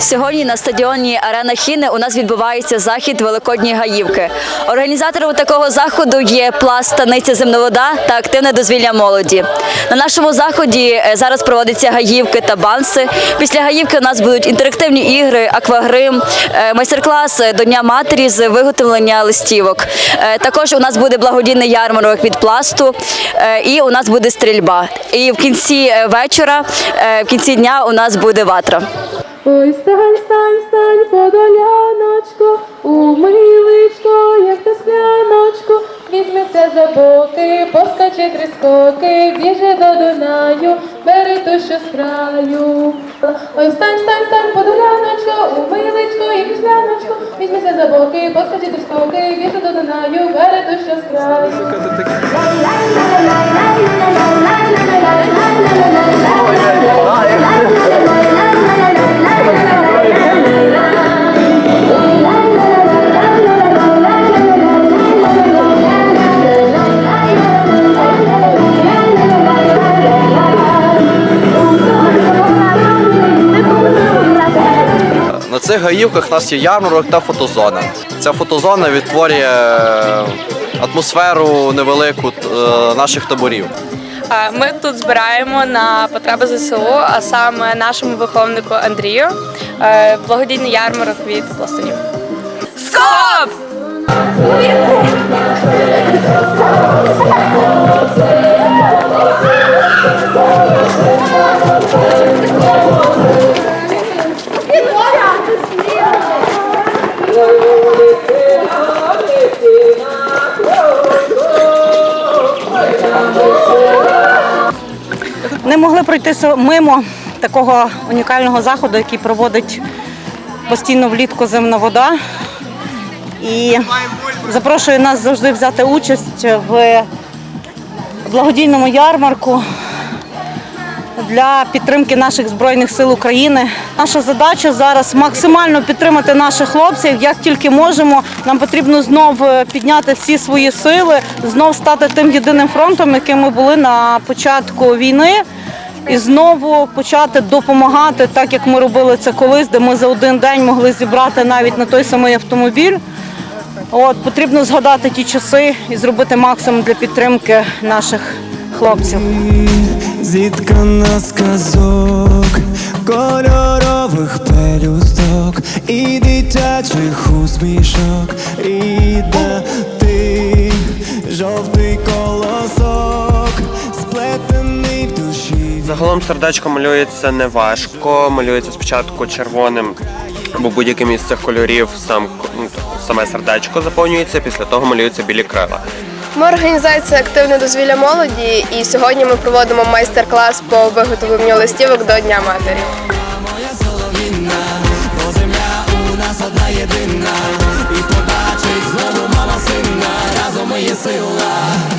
Сьогодні на стадіоні Арена Хіни у нас відбувається захід Великодньої гаївки. Організатором такого заходу є пласт станиця Земновода та активне дозвілля молоді. На нашому заході е, зараз проводяться гаївки та банси. Після гаївки у нас будуть інтерактивні ігри, аквагрим, е, майстер-клас до Дня матері з виготовлення листівок. Е, Також у нас буде благодійний ярмарок від пласту, е, і у нас буде стрільба. І в кінці е, вечора, е, в кінці дня у нас буде ватра. Ой, стань, стань, стань, подоляночко, у миличко, як та скляночко, візьметься за боки, поскаче три скоки, біже до Дунаю, бери ту, що з краю. Ой, стань, стань, стань, подоляночко, у миличко, як скляночко, візьметься за боки, поскаче три скоки, біже до Дунаю, бери ту, що з краю. На гаївках у нас є ярмарок та фотозона. Ця фотозона відтворює е, атмосферу невелику е, наших таборів. Ми тут збираємо на потреби ЗСУ, а саме нашому виховнику Андрію, е, благодійний ярмарок від пластунів. Скоп! Не могли пройти мимо такого унікального заходу, який проводить постійно влітку земна вода. І запрошує нас завжди взяти участь в благодійному ярмарку для підтримки наших збройних сил України. Наша задача зараз максимально підтримати наших хлопців, як тільки можемо. Нам потрібно знов е, підняти всі свої сили, знов стати тим єдиним фронтом, яким ми були на початку війни. І знову почати допомагати, так як ми робили це колись, де ми за один день могли зібрати навіть на той самий автомобіль. От потрібно згадати ті часи і зробити максимум для підтримки наших хлопців. Зіткана з казок, кольорових пелюсток і дитячих усмішок, рідна ти, жовтий колосок, сплетений в душі. Загалом сердечко малюється не важко. Малюється спочатку червоним або будь-яким із цих кольорів сам ну, саме сердечко заповнюється, після того малюються білі крила. Ми організація активне дозвілля молоді, і сьогодні ми проводимо майстер-клас по виготовленню листівок до Дня матері. Сила.